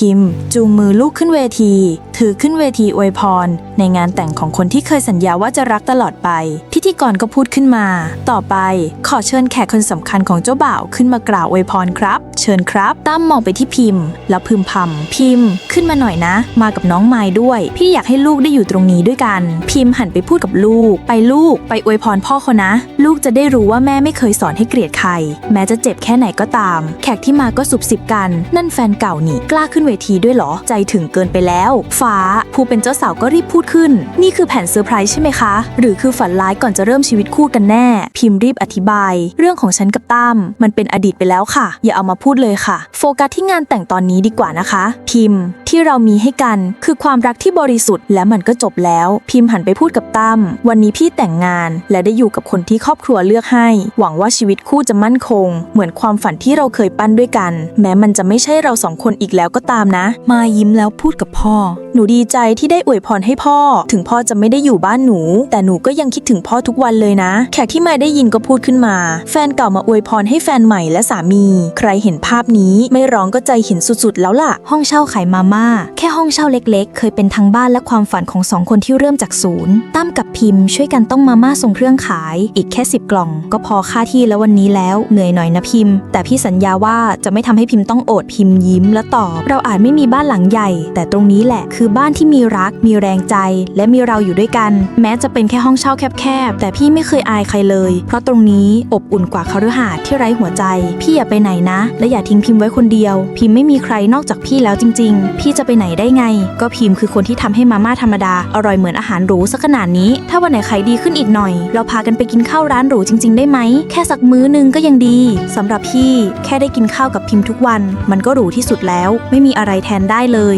พิมพ์ จูงมือลูกขึ้นเวที ถือขึ้นเวทีอวยพร ในงานแต่งของคนที่เคยสัญญาว่าจะรักตลอดไป พิธีกรก็พูดขึ้นมา ต่อไปขอเชิญแขกคนสำคัญของเจ้าบ่าวขึ้นมากล่าวอวยพรครับ เชิญครับตั้มมองไปที่พิมพ์ แล้วพึมพำพิมพ์ ขึ้นมาหน่อยนะ มากับน้องไม้ด้วย พี่อยากให้ลูกได้อยู่ตรงนี้ด้วยกัน พิมพ์หันไปพูดกับลูก ไปลูก ไปอวยพรพ่อเขานะ ลูกจะได้รู้ว่าแม่ไม่เคยสอนให้เกลียดใคร แม้จะเจ็บแค่ไหนก็ตาม แขกที่มาก็สุบสิบกัน นั่นแฟนเก่านี่กล้าขึ้นเวทีด้วยเหรอ ใจถึงเกินไปแล้วฝ่ฟ้า ผู้เป็นเจ้าสาวก็รีบพูดขึ้น นี่คือแผนเซอร์ไพรส์ใช่ไหมคะ หรือคือฝันร้ายก่อนจะเริ่มชีวิตคู่กันแน่ พิมพ์รีบอธิบาย เรื่องของฉันกับตั้มมันเป็นอดีตไปแล้วค่ะ อย่าเอามาพูดเลยค่ะ โฟกัสที่งานแต่งตอนนี้ดีกว่านะคะ พิมพ์ ที่เรามีให้กัน คือความรักที่บริสุทธิ์และมันก็จบแล้ว พิมพ์หันไปพูดกับตั้มวันนี้พี่แต่งงาน และได้อยู่กับคนที่ครอบครัวเลือกให้ หวังว่าชีวิตคู่จะมั่นคง เหมือนความฝันที่เราเคยปั้นด้วยกัน แม้มันจะไม่ใช่เราสองคนอีกแล้วก็ตามนะ มายิ้มแล้วพูดกับพ่อ หนูดีใจที่ได้อวยพรให้พ่อ ถึงพ่อจะไม่ได้อยู่บ้านหนู แต่หนูก็ยังคิดถึงพ่อทุกวันเลยนะ แขกที่มาได้ยินก็พูดขึ้นมา แฟนเก่ามาอวยพรให้แฟนใหม่และสามี ใครเห็นภาพนี้ไม่ร้องก็ใจเห็นสุดๆแล้วล่ะ ห้องเช่าขายมาม่าแค่ห้องเช่าเล็กๆ เคยเป็นทั้งบ้านและความฝันของสองคนที่เริ่มจากศูนย์ตั้มกับพิมพ์ช่วยกันต้องมาม่าส่งเครื่องขาย อีกแค่ 10 กล่อง ก็พอค่าที่แล้ววันนี้แล้วเหนื่อยหน่อยนะพิมพ์ แต่พี่สัญญาว่าจะไม่ทำให้พิมพ์ต้องโอดพิมพ์ยิ้มและตอบ เราอาจไม่มีบ้านหลังใหญ่ แต่ตรงนี้แหละคือบ้านที่มีรัก มีแรงใจ และมีเราอยู่ด้วยกัน แม้จะเป็นแค่ห้องเช่าแคบๆแต่พี่ไม่เคยอายใครเลย เพราะตรงนี้อบอุ่นกว่าคฤหาสน์ที่ไร้หัวใจ พี่อย่าไปไหนนะ และอย่าทิ้งพิมพ์ไว้คนเดียว พิมพ์ไม่มีใครนอกจากพี่แล้วจริง ๆ พี่จะไปไหนได้ไง ก็พิมพ์คือคนที่ทำให้มาม่าธรรมดา อร่อยเหมือนอาหารหรูสักขนาดนี้ ถ้าวันไหนขายดีขึ้นอีกหน่อย เราพากันไปกินข้าวร้านหรูจริง ๆ ได้ไหม แค่สักมื้อนึงก็ยังดีสำหรับพี่ แค่ได้กินข้าวกับพิมพ์ทุกวัน มันก็หรูที่สุดแล้ว ไม่มีอะไรแทนได้เลย